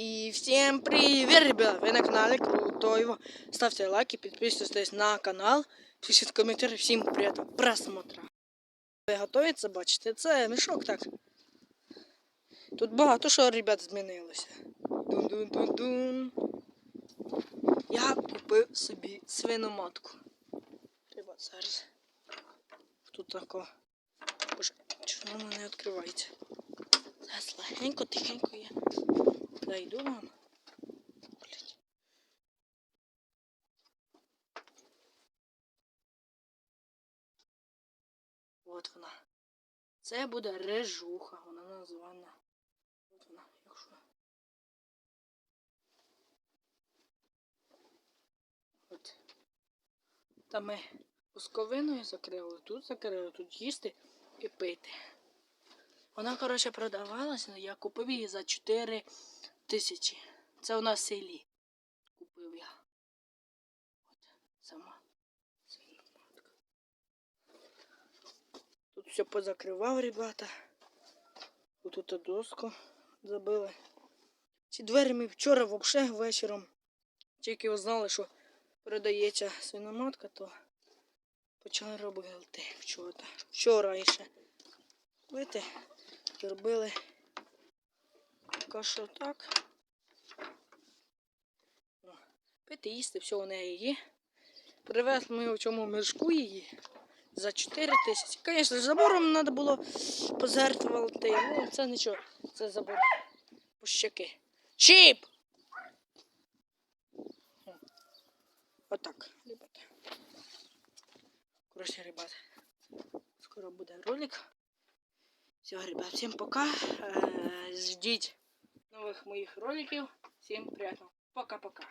И всем привет, ребят! Вы на канале Крутоева. Ставьте лайки, підписуйтесь на канал, пишіть коментарі. Всім приємного просмотра. Ви готові бачите? Це мішок так. Тут багато що, ребят, змінилося. Дун-дун-дун-дун. Я купив собі свиноматку. Ребят, зараз. Тут тако. Боже, чому воно не відкривається? Зараз легенько, тихенько я зайду вам. От вона. Це буде режуха, вона названа. От вона, якщо. От. Та ми пусковиною закрили, тут закрили, тут їсти і пити. Вона, коротше, продавалася, я купив її за 4 тисячі. Це у нас селі. Купив я. От сама матка. Тут все позакривав, ребята. Тут доску забили. Ці двері ми вчора взагалі вечором. Тільки узнали, що продається свиноматка, то почали робити вчора. Вчора ще. Видите, зробили поки що так. Пити їсти, все у неї є. Привезли ми в цьому мішку її за 4 тисячі. Звісно, забором треба було пожертвувати. Ну, це нічого, це забор пущаки. Чіп! Отак, ребята. Коротше, ребята, скоро буде ролик. Все, ребят, всем пока. Э, Ждите новых моих роликов. Всем приятного. Пока-пока.